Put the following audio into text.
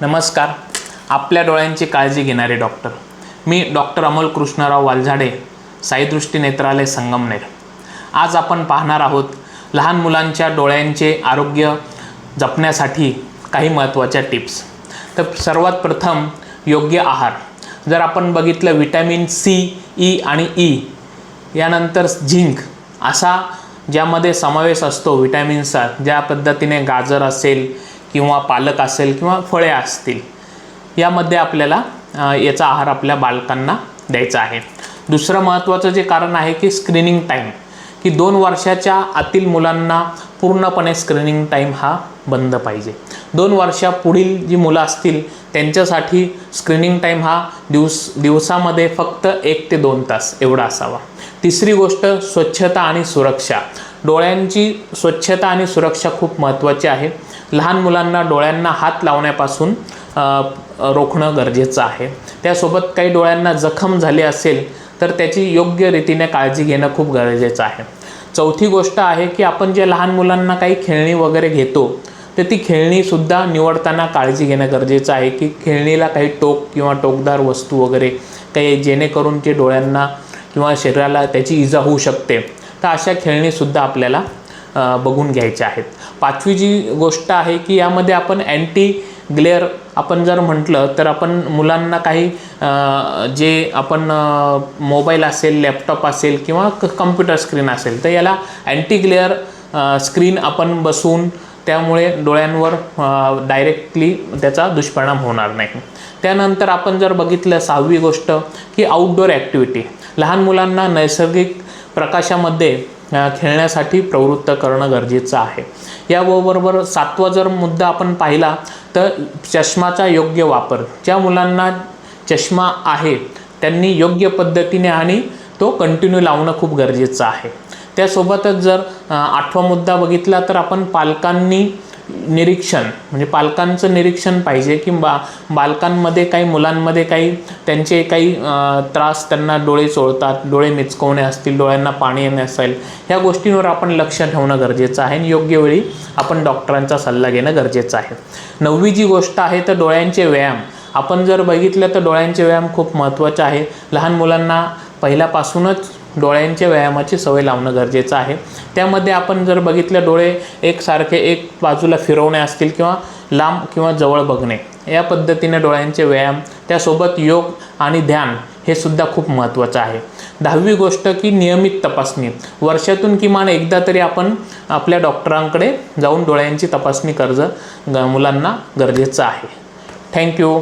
नमस्कार. आपल्या डोळ्यांची काळजी घेणारे डॉक्टर. मी डॉक्टर अमोल कृष्णराव वालझाडे साईदृष्टी नेत्रालय संगमनेर. आज आपण पाहणार आहोत लहान मुलांच्या डोळ्यांचे आरोग्य जपण्यासाठी काही महत्त्वाच्या टिप्स. तर सर्वात प्रथम योग्य आहार. जर आपण बघितलं विटॅमिन सी ई आणि ई यानंतर झिंक असा ज्यामध्ये समावेश असतो विटॅमिन्सचा ज्या पद्धतीने गाजर असेल किंवा पालक असेल किंवा फळे असतील यामध्ये आपल्याला याचा आहार आपल्या बालकांना द्यायचा आहे. दुसरं महत्त्वाचं जे कारण आहे की स्क्रीनिंग टाईम की दोन वर्षाच्या आतील मुलांना पूर्णपणे स्क्रीनिंग टाईम हा बंद पाहिजे. दोन वर्षापुढील जी मुलं असतील त्यांच्यासाठी स्क्रीनिंग टाईम हा दिवस दिवसामध्ये फक्त एक ते दोन तास एवढा असावा. तिसरी गोष्ट स्वच्छता आणि सुरक्षा. डोळ्यांची स्वच्छता आणि सुरक्षा खूप महत्त्वाची आहे. लहान मुलांना डोळ्यांना हात लावण्यापासून रोखणं गरजेचं आहे. त्यासोबत काही डोळ्यांना जखम झाली असेल तर त्याची योग्य रीतीने काळजी घेणं खूप गरजेचं आहे. चौथी गोष्ट आहे की आपण जे लहान मुलांना काही खेळणी वगैरे घेतो तर ती खेळणीसुद्धा निवडताना काळजी घेणं गरजेचं आहे की खेळणीला काही टोक किंवा टोकदार वस्तू वगैरे काही जेणेकरून ते डोळ्यांना किंवा शरीराला त्याची इजा होऊ शकते. तर अशा खेळणीसुद्धा आपल्याला बघून घ्यायच्या आहेत. पाचवी जी गोष्ट आहे की यामध्ये आपण अँटी ग्लेअर आपण जर म्हटलं तर आपण मुलांना काही जे आपण मोबाईल असेल लॅपटॉप असेल किंवा क कम्प्युटर स्क्रीन असेल तर याला अँटी ग्लेअर स्क्रीन आपण बसून त्यामुळे डोळ्यांवर डायरेक्टली त्याचा दुष्परिणाम होणार नाही. त्यानंतर आपण जर बघितलं सहावी गोष्ट की आउटडोअर ॲक्टिव्हिटी लहान मुलांना नैसर्गिक प्रकाशामध्ये खेळण्यासाठी प्रवृत्त करणं गरजेचं आहे. याबरोबर सातवा जर मुद्दा आपण पाहिला तर चष्माचा योग्य वापर. ज्या मुलांना चष्मा आहे त्यांनी योग्य पद्धतीने आणि तो कंटिन्यू लावणं खूप गरजेचं आहे. त्यासोबतच जर आठवा मुद्दा बघितला तर आपण पालकांनी निरीक्षण म्हणजे पालकांचं निरीक्षण पाहिजे किंवा बालकांमध्ये काही मुलांमध्ये काही त्यांचे काही त्रास त्यांना डोळे चोळतात डोळे मिचकवणे असतील डोळ्यांना पाणी येणे असेल ह्या गोष्टींवर आपण लक्ष ठेवणं गरजेचं आहे आणि योग्य वेळी आपण डॉक्टरांचा सल्ला घेणं गरजेचं आहे. नववी जी गोष्ट आहे तर डोळ्यांचे व्यायाम. आपण जर बघितलं तर डोळ्यांचे व्यायाम खूप महत्त्वाचे आहे. लहान मुलांना पहिल्यापासूनच डोळ्यांच्या व्यायामाची सवय लावणं गरजेचं आहे. त्यामध्ये आपण जर बघितलं डोळे एकसारखे एक बाजूला फिरवणे असतील किंवा लांब किंवा जवळ बघणे या पद्धतीने डोळ्यांचे व्यायाम त्यासोबत योग आणि ध्यान हे सुद्धा खूप महत्त्वाचं आहे. दहावी गोष्ट की नियमित तपासणी. वर्षातून किमान एकदा तरी आपण आपल्या डॉक्टरांकडे जाऊन डोळ्यांची तपासणी कर्ज ग मुलांना गरजेचं आहे. थँक्यू.